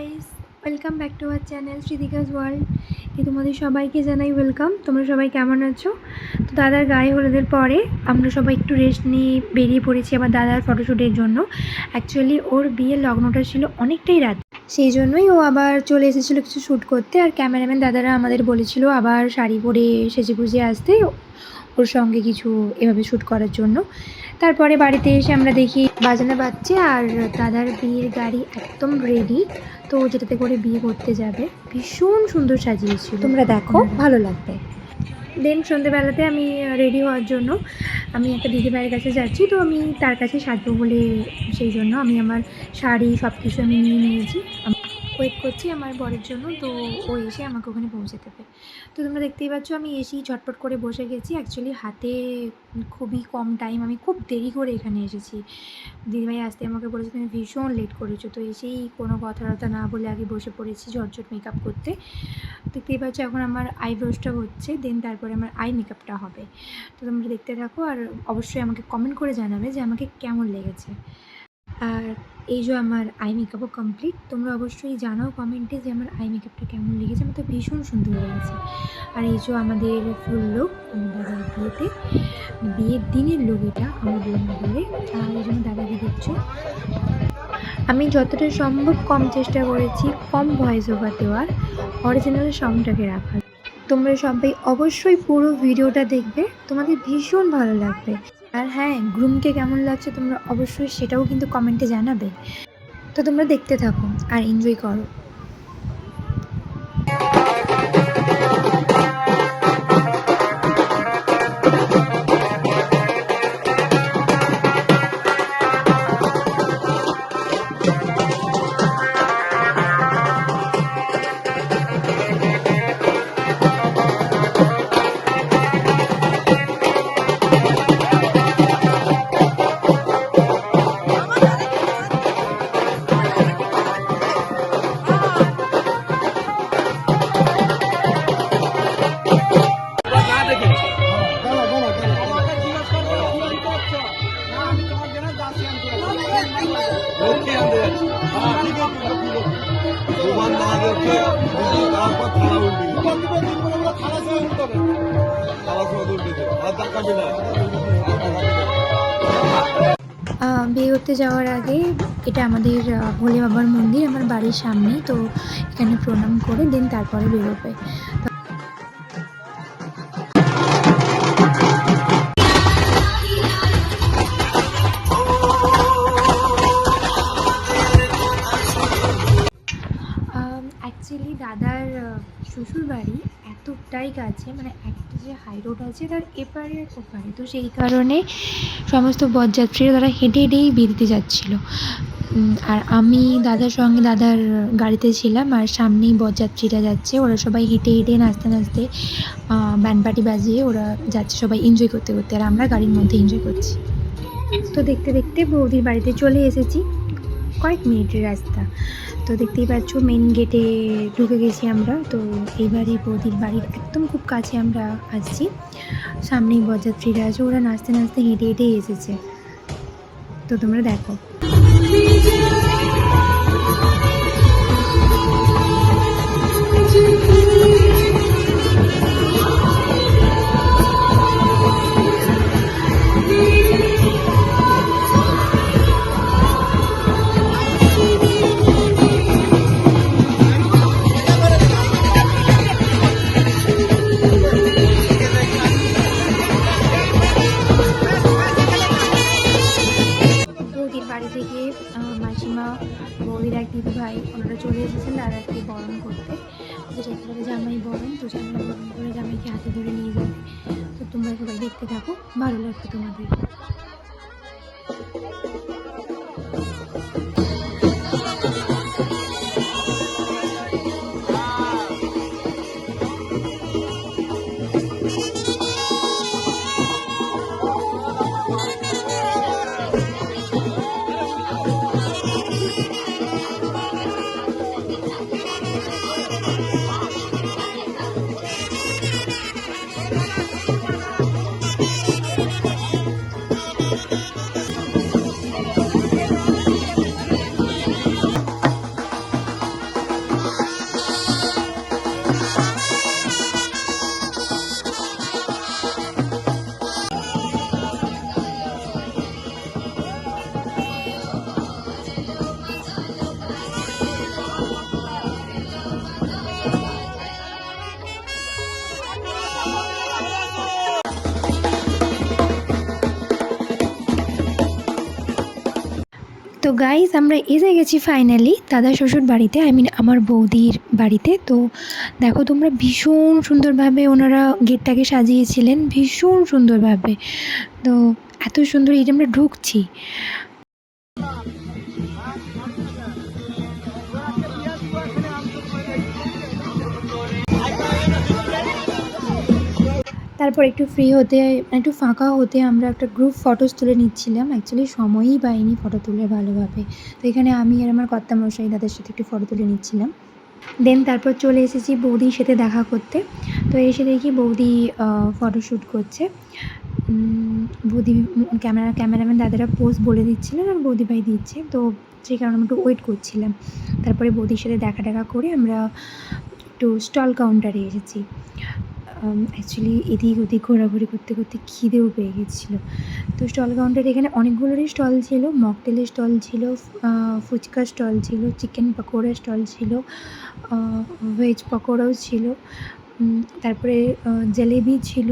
Guys welcome back to our channel শ্রীদিকাস world কি তোমাদের সবাইকে জানাই ওয়েলকাম তোমরা সবাই কেমন আছো? তো দাদার গায়ে হলুদের পরে আমরা সবাই একটু রেস্ট নিয়ে বেরিয়ে পড়েছি আমার দাদার ফটোশ্যুটের জন্য। অ্যাকচুয়ালি ওর বিয়ের লগ্নটা ছিল অনেকটাই রাত। সেই জন্যই ও আবার চলে এসেছিল কিছু শ্যুট করতে আর ক্যামেরাম্যান দাদারা আমাদের বলেছিল আবার শাড়ি পরে সেজে গুজে আসতে ওর সঙ্গে কিছু এভাবে শ্যুট করার জন্য। তারপরে বাড়িতে এসে আমরা দেখি বাজানো বাজছে আর দাদার বিয়ের গাড়ি একদম রেডি তো যেটাতে করে বিয়ে করতে যাবে। ভীষণ সুন্দর সাজিয়েছিল। তোমরা দেখো ভালো লাগবে। দেন সন্ধেবেলাতে আমি রেডি হওয়ার জন্য আমি একটা দিদিভাইয়ের কাছে যাচ্ছি তো আমি তার কাছে সাজবো বলে সেই জন্য আমি আমার শাড়ি সব কিছু আমি নিয়ে নিয়েছি। ওয়েট করছি আমার বরের জন্য, তো ও এসে আমাকে ওখানে পৌঁছে দেবে। তো তোমরা দেখতেই পাচ্ছ, আমি এসেই ঝটপট করে বসে গেছি। অ্যাকচুয়ালি হাতে খুবই কম টাইম আমি খুব দেরি করে এখানে এসেছি। দিদিভাই আসতে আমাকে বলেছে, তুমি ভীষণ লেট করেছ। তো এসেই কোনো কথা না বলে আগে বসে পড়েছি ঝটঝট মেকআপ করতে। দেখতেই পাচ্ছ, এখন আমার আইব্রোজটা হচ্ছে দেন তারপরে আমার আই মেকআপটা হবে। তো তোমরা দেখতে থাকো, আর অবশ্যই আমাকে কমেন্ট করে জানাবে যে আমাকে কেমন লেগেছে। আর এই যে আমার আই মেকআপও কমপ্লিট, তোমরা অবশ্যই জানাও কমেন্টে যে আমার আই মেকআপটা কেমন লেগেছে। আমার তো ভীষণ সুন্দর লেগেছে। আর এই যে আমাদের ফুল লোক আমার দাদার বিয়েতে বিয়ের দিনের লোক এটা আমার বলে আর এই জন্য দাদাকে দেখছ আমি যতটা সম্ভব কম চেষ্টা করেছি, কম ভয়েস ওভার দেওয়ার অরিজিনাল সাউন্ডটাকে রাখার। তোমরা সবাই অবশ্যই পুরো ভিডিওটা দেখবে, তোমাদের ভীষণ ভালো লাগবে। আর হ্যাঁ গ্রুমকে কেমন লাগছে তোমরা অবশ্যই সেটাও কিন্তু কমেন্টে জানাবে। তো তোমরা দেখতে থাকো আর এনজয় করো। বিয়ে করতে যাওয়ার আগে এটা আমাদের ভোলে বাবার মন্দির, আমার বাড়ির সামনে তো এখানে প্রণাম করে দেন, তারপরে বেরোবে। অ্যাকচুয়ালি দাদার শ্বশুর বাড়ি এতটাই কাছে মানে একটা যে হাই রোড আছে তার এপারে ওপারে। তো সেই কারণে সমস্ত বরযাত্রীরা তারা হেঁটে হেঁটেই বেরিতে যাচ্ছিল। আর আমি দাদার সঙ্গে দাদার গাড়িতে ছিলাম আর সামনেই বরযাত্রীরা যাচ্ছে। ওরা সবাই হেঁটে হেঁটে নাচতে নাচতে ব্যান্ড পার্টি বাজিয়ে ওরা যাচ্ছে সবাই এনজয় করতে করতে আর আমরা গাড়ির মধ্যে এনজয় করছি। তো দেখতে দেখতে বৌদির বাড়িতে চলে এসেছি। কয়েক মিনিটের রাস্তা। তো দেখতেই পাচ্ছ মেন গেটে ঢুকে গেছি আমরা। তো এইবারই বৌদির বাড়ির একদম খুব কাছে আমরা আসছি। সামনেই বরযাত্রীরা আছে, ওরা নাচতে নাচতে হেঁটে হেঁটে এসেছে। তো তোমরা দেখো। বৌদির বৌদির এক দিদি ভাই ওনারা চলে এসেছেন দাদাকে বরণ করতে। যেটা একেবারে জামাই বরণ, তো জামাই বরণ করে জামাইকে হাতে ধরে নিয়ে যাবে। তো তোমরা সবাই দেখতে থাকো, ভালো লাগবে তোমাদের। তো গাইজ আমরা এসে গেছি ফাইনালি দাদা শ্বশুর বাড়িতে আই মিন আমার বৌদির বাড়িতে। তো দেখো তোমরা ভীষণ সুন্দরভাবে ওনারা গেটটাকে সাজিয়েছিলেন, ভীষণ সুন্দরভাবে। তো এত সুন্দর এটা আমরা ঢুকছি। তারপর একটু ফ্রি হতে, একটু ফাঁকা হতে আমরা একটা গ্রুপ ফটোস তুলে নিচ্ছিলাম। অ্যাকচুয়ালি সময়ই পাইনি ফটো তুলে ভালোভাবে। তো এখানে আমি আর আমার কর্তামশাই দাদার সাথে একটু ফটো তুলে নিচ্ছিলাম। দেন তারপর চলে এসেছি বৌদির সাথে দেখা করতে। তো এসে দেখি বৌদি ফটোশ্যুট করছে। বৌদি, ক্যামেরা, ক্যামেরাম্যান দাদারা পোজ বলে দিচ্ছিলেন আর বৌদি ভাই দিচ্ছে। তো সেই কারণে আমি একটু ওয়েট করছিলাম। তারপরে বৌদির সাথে দেখা টাকা করে আমরা একটু স্টল কাউন্টারে এসেছি। অ্যাকচুয়ালি এদিক ওদিক ঘোরাঘুরি করতে করতে খিদেও পেয়ে গেছিল। তো স্টল কাউন্টারে এখানে অনেকগুলোরই স্টল ছিল। মকটেলের স্টল ছিল ফুচকা স্টল ছিল চিকেন পকোড়া স্টল ছিল ভেজ পকোড়াও ছিল। তারপরে জলেবি ছিল।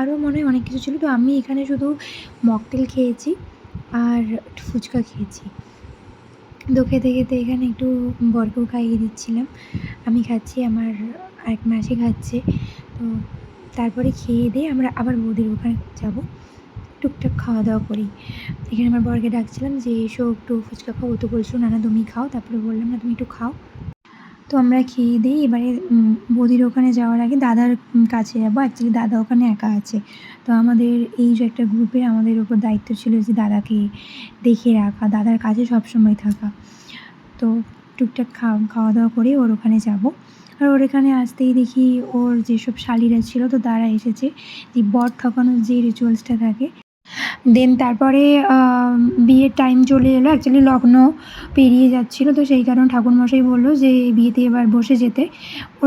আরও মনে হয় অনেক কিছু ছিল। তো আমি এখানে শুধু মকটেল খেয়েছি আর ফুচকা খেয়েছি। তো খেতে খেতে এখানে একটু বরকেও খাইয়ে দিচ্ছিলাম। আমি খাচ্ছি, আমার এক মাসি খাচ্ছে। তারপরে খেয়ে দিয়ে আমরা আবার বৌদির ওখানে যাব। টুকটাক খাওয়া দাওয়া করি। এখানে আমার বরকে ডাকছিলাম যে, এসো একটু ফুচকা খাও। ও তো বলছো না না, তুমি খাও। তারপরে বললাম, না, তুমি একটু খাও। তো আমরা খেয়ে দিই এবারে বৌদির ওখানে যাওয়ার আগে দাদার কাছে যাব। অ্যাকচুয়ালি দাদা ওখানে একা আছে। তো আমাদের এই যে একটা গ্রুপের আমাদের ওপর দায়িত্ব ছিল যে, দাদাকে দেখে রাখা, দাদার কাছে সবসময় থাকা। তো টুকটাক খাওয়া খাওয়া দাওয়া করে ওর ওখানে যাব। আর ওর এখানে আসতেই দেখি ওর যেসব শালিরা ছিল তো তারা এসেছে। যে বর ঠকানোর যে রিচুয়ালসটা থাকে। দেন তারপরে বিয়ের টাইম চলে এলো। অ্যাকচুয়ালি লগ্ন পেরিয়ে যাচ্ছিল। তো সেই কারণে ঠাকুরমশাই বলল যে, বিয়েতে এবার বসে যেতে।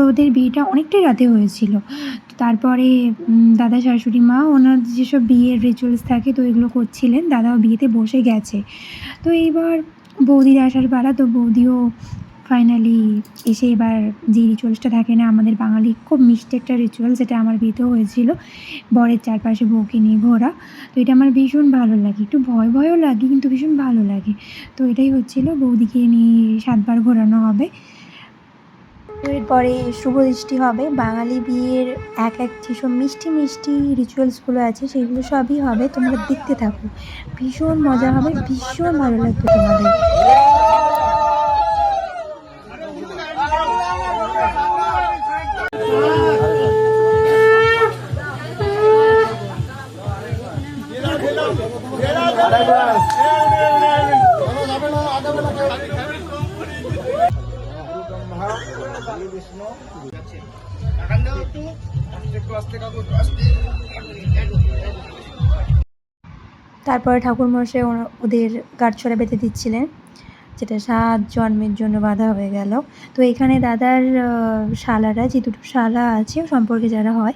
ওদের বিয়েটা অনেকটাই রাতে হয়েছিল। তো তারপরে দাদা শাশুড়ি মা, ওনার যেসব বিয়ের রিচুয়ালস থাকে তো এগুলো করছিলেন। দাদাও বিয়েতে বসে গেছে। তো এইবার বৌদির আসার পাড়া তো বৌদিও ফাইনালি এসে এবার যে রিচুয়ালসটা থাকে না, আমাদের বাঙালি খুব মিষ্টি একটা রিচুয়াল যেটা আমার বিয়েতেও হয়েছিল। বরের চারপাশে বউকে নিয়ে ঘোরা। তো এটা আমার ভীষণ ভালো লাগে। একটু ভয় ভয়ও লাগে, কিন্তু ভীষণ ভালো লাগে। তো এটাই হচ্ছিল, বৌদিকে নিয়ে সাতবার ঘোরানো হবে। তো এরপরে শুভ দৃষ্টি হবে। বাঙালি বিয়ের এক এক যেসব মিষ্টি মিষ্টি রিচুয়ালসগুলো আছে, সেগুলো সবই হবে। তোমরা দেখতে থাকো। ভীষণ মজা হবে, ভীষণ ভালো লাগবে তোমাদের। তারপরে ঠাকুরমশাই ওনা- ওদের গাঁটছড়া বেঁধে দিচ্ছিলেন, যেটা সাত জন্মের জন্য বাঁধা হয়ে গেল। তো এখানে দাদার শালারা, যে দুটো শালা আছে সম্পর্কে যারা হয়,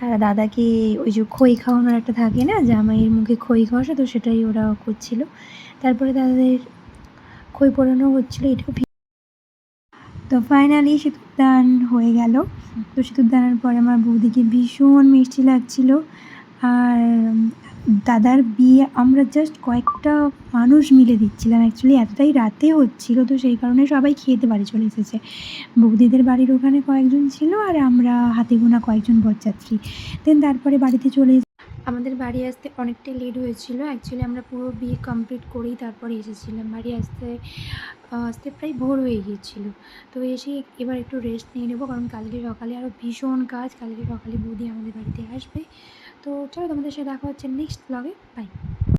তারা দাদাকে ওই যে খই খাওয়ানোর একটা থাকে না, জামাইয়ের মুখে খই ঘষা তো সেটাই ওরা করছিল। তারপরে দাদাদের খই পড়ানো হচ্ছিল, এটাও তো ফাইনালি সিঁদুরদান হয়ে গেল। তো সিঁদুরদানের পরে আমার বৌদিকে ভীষণ মিষ্টি লাগছিল। আর দাদার বিয়ে আমরা জাস্ট কয়েকটা মানুষ মিলে দিচ্ছিলাম। অ্যাকচুয়ালি এতটাই রাতে হচ্ছিল, তো সেই কারণে সবাই খেতে বাড়ি চলে এসেছে। বৌদিদের বাড়ির ওখানে কয়েকজন ছিল আর আমরা হাতে গোনা কয়েকজন বরযাত্রী। দেন তারপরে বাড়িতে চলে আমাদের বাড়ি আসতে অনেকটাই লেট হয়েছিল। অ্যাকচুয়ালি আমরা পুরো বিয়ে কমপ্লিট করেই তারপরে এসেছিলাম। বাড়ি আসতে আসতে প্রায় ভোর হয়ে গিয়েছিল। তো এসে এবার একটু রেস্ট নিয়ে নেব কারণ কালকে সকালে আরও ভীষণ কাজ। কালকে সকালে বৌদি আমাদের বাড়িতে আসবে। তো চলো তোমাদের সাথে দেখা হচ্ছে নেক্সট ব্লগে বাই